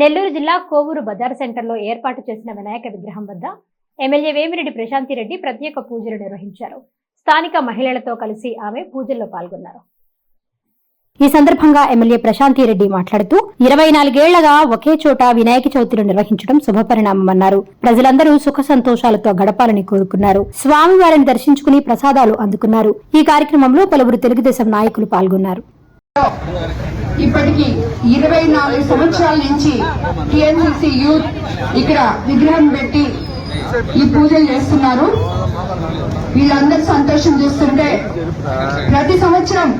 నెల్లూరు జిల్లా కోవూరు బజార్ సెంటర్లో ఏర్పాటు చేసిన వినాయక విగ్రహం వద్ద ఎమ్మెల్యే వేమిరెడ్డి ప్రశాంతిరెడ్డి ప్రత్యేక పూజలు నిర్వహించారు. స్థానిక మహిళలతో కలిసి ఆమె పూజల్లో పాల్గొన్నారు. ఈ సందర్భంగా ఎమ్మెల్యే ప్రశాంతిరెడ్డి మాట్లాడుతూ ఇరవై నాలుగేళ్ళగా ఒకే చోట వినాయక చవితిని నిర్వహించడం శుభపరిణామమన్నారు ప్రజలందరూ సుఖ సంతోషాలతో గడపాలని కోరుకున్నారు. స్వామివారిని దర్శించుకుని ప్రసాదాలు అందుకున్నారు. ఈ కార్యక్రమంలో పలువురు తెలుగుదేశం నాయకులు పాల్గొన్నారు. ఇప్పటికి ఇరవై నాలుగు సంవత్సరాల నుంచి టిఎన్సిసి యూత్ ఇక్కడ విగ్రహం పెట్టి ఈ పూజలు చేస్తున్నారు. వీళ్ళందరూ సంతోషం చూస్తుంటే ప్రతి సంవత్సరం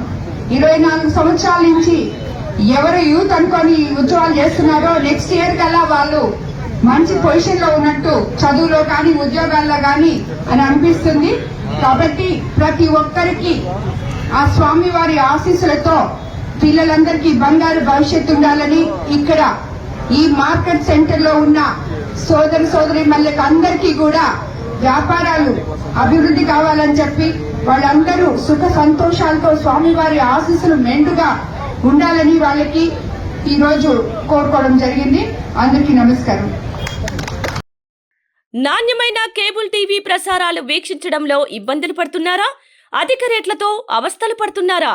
ఇరవై నాలుగు సంవత్సరాల నుంచి ఎవరు యూత్ అనుకొని ఉద్యోగాలు చేస్తున్నారో నెక్స్ట్ ఇయర్ కల్లా వాళ్ళు మంచి పొజిషన్లో ఉన్నట్టు చదువులో కానీ ఉద్యోగాల్లో కానీ అని అనిపిస్తుంది. కాబట్టి ప్రతి ఒక్కరికి ఆ స్వామివారి ఆశీస్సులతో పిల్లలందరికీ బంగారు భవిష్యత్తు ఉండాలని ఇక్కడ ఈ మార్కెట్ సెంటర్లో ఉన్న సోదరి సోదరి మళ్ళీ అందరికీ కూడా వ్యాపారాలు అభివృద్ధి కావాలని చెప్పి వాళ్ళందరూ సుఖ సంతోషాలతో స్వామివారి ఆశీస్సులు మెండుగా ఉండాలని వాళ్ళకి ఈ రోజు కోరుకోవడం జరిగింది. అందరికీ నమస్కారం. నాణ్యమైన కేబుల్ టీవీ ప్రసారాలు వీక్షించడంలో ఇబ్బందులు పడుతున్నారా? అధిక రేట్లతో అవస్థలు పడుతున్నారా?